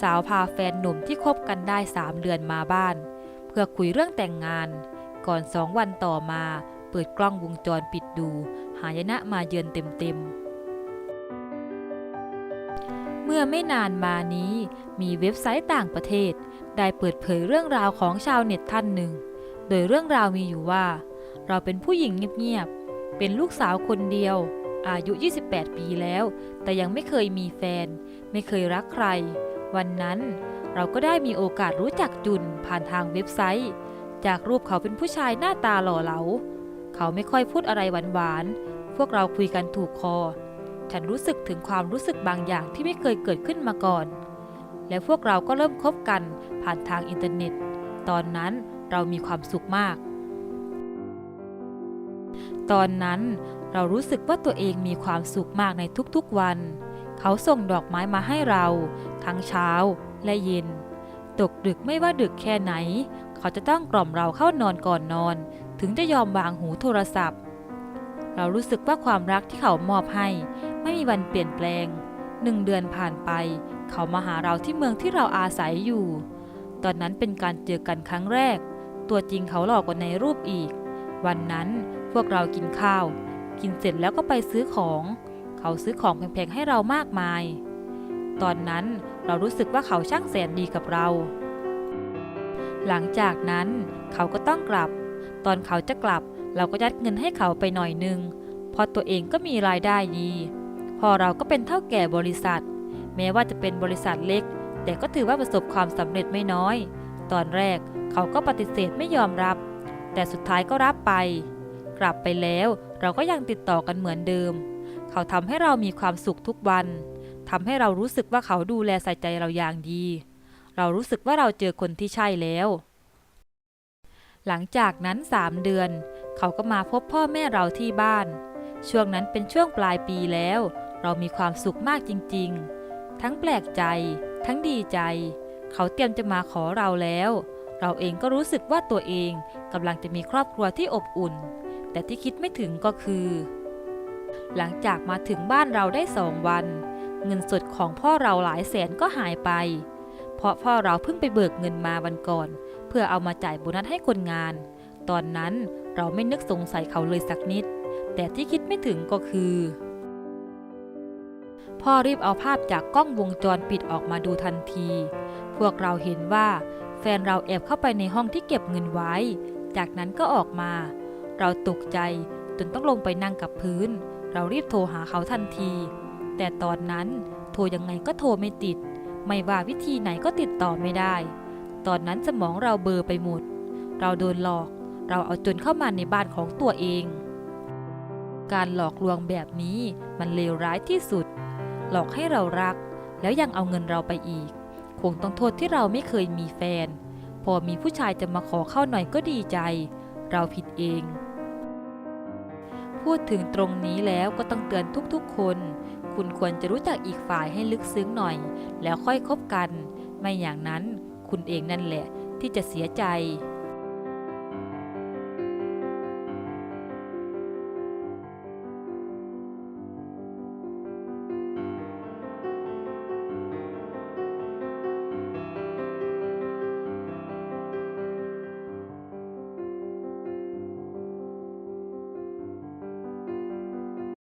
สาวพาแฟนหนุ่มที่คบกันได้สามเดือนมาบ้าน เพื่อคุยเรื่องแต่งงาน ก่อนสองวันต่อมา เปิดกล้องวงจรปิดดู หายนะมาเยือนเต็มๆ เมื่อไม่นานมานี้มีเว็บไซต์ต่างประเทศ ได้เปิดเผยเรื่องราวของชาวเน็ตท่านหนึ่ง โดยเรื่องราวมีอยู่ว่า เราเป็นผู้หญิงเงียบๆ เป็นลูกสาวคนเดียวอายุ 28 ปีแล้ว แต่ยังไม่เคยมีแฟน ไม่เคยรักใคร วันนั้นเราก็ได้มีโอกาสรู้จักจุนผ่านทางเว็บไซต์ จากรูปเขาเป็นผู้ชายหน้าตาหล่อเหลา เขาไม่ค่อยพูดอะไรหวานๆ พวกเราคุยกันถูกคอ ฉันรู้สึกถึงความรู้สึกบางอย่างที่ไม่เคยเกิดขึ้นมาก่อน และพวกเราก็เริ่มคบกันผ่านทางอินเทอร์เน็ต ตอนนั้นเรามีความสุขมาก ตอนนั้นเรารู้สึกว่าตัวเองมีความสุขมากในทุกๆวัน เขาส่งดอกไม้มาให้เรา ทั้งเช้าและเย็น ตกดึกไม่ว่าดึกแค่ไหน เขาจะต้องกล่อมเราเข้านอนก่อนนอน ถึงจะยอมวางหูโทรศัพท์ เรารู้สึกว่าความรักที่เขามอบให้ ไม่มีวันเปลี่ยนแปลงหนึ่งเดือนผ่านไป เขามาหาเราที่เมืองที่เราอาศัยอยู่ ตอนนั้นเป็นการเจอกันครั้งแรก ตัวจริงเขาหลอกกว่าในรูปอีก วันนั้นพวกเรากินข้าว กินเสร็จแล้วก็ไปซื้อของ เขาซื้อของแพงๆให้เรามากมาย ตอนนั้นเรารู้สึกว่าเขาช่างแสนดีกับเรา หลังจากนั้นเขาก็ต้องกลับ ตอนเขาจะกลับเราก็ยัดเงินให้เขาไปหน่อยนึงเพราะตัวเองก็มีรายได้ดี พอเราก็เป็นเท่าแก่บริษัท แม้ว่าจะเป็นบริษัทเล็ก แต่ก็ถือว่าประสบความสำเร็จไม่น้อย ตอนแรกเขาก็ปฏิเสธไม่ยอมรับ แต่สุดท้ายก็รับไป กลับไปแล้วเราก็ยังติดต่อกันเหมือนเดิม เขาทำให้เรามีความสุขทุกวันทำให้เรารู้สึกว่าเขาดูแลใส่ใจเราอย่างดี เรารู้สึกว่าเราเจอคนที่ใช่แล้ว หลังจากนั้นสามเดือน เขาก็มาพบพ่อแม่เราที่บ้าน ช่วงนั้นเป็นช่วงปลายปีแล้ว เรามีความสุขมากจริง ๆ ทั้งแปลกใจ ทั้งดีใจ เขาเตรียมจะมาขอเราแล้ว เราเองก็รู้สึกว่าตัวเองกำลังจะมีครอบครัวที่อบอุ่น แต่ที่คิดไม่ถึงก็คือ หลังจากมาถึงบ้านเราได้สองวัน เงินสดของพ่อเราหลายแสนก็หายไป เพราะพ่อเราเพิ่งไปเบิกเงินมาวันก่อน เพื่อเอามาจ่ายโบนัสให้คนงาน ตอนนั้นเราไม่นึกสงสัยเขาเลยสักนิด แต่ที่คิดไม่ถึงก็คือ พ่อรีบเอาภาพจากกล้องวงจรปิดออกมาดูทันที พวกเราเห็นว่าแฟนเราแอบเข้าไปในห้องที่เก็บเงินไว้ จากนั้นก็ออกมา เราตกใจจนต้องลงไปนั่งกับพื้น เรารีบโทรหาเขาทันที แต่ตอนนั้นโทรยังไงก็โทรไม่ติด ไม่ว่าวิธีไหนก็ติดต่อไม่ได้ ตอนนั้นสมองเราเบลอไปหมด เราโดนหลอก เราเอาจนเข้ามาในบ้านของตัวเอง การหลอกลวงแบบนี้มันเลวร้ายที่สุด หลอกให้เรารัก แล้วยังเอาเงินเราไปอีก คงต้องโทษที่เราไม่เคยมีแฟน พอมีผู้ชายจะมาขอเข้าหน่อยก็ดีใจ เราผิดเอง พูดถึงตรงนี้แล้วก็ต้องเตือนทุกๆคน คุณควรจะรู้จักอีกฝ่ายให้ลึกซึ้งหน่อย แล้วค่อยคบกัน ไม่อย่างนั้นคุณเองนั่นแหละที่จะเสียใจ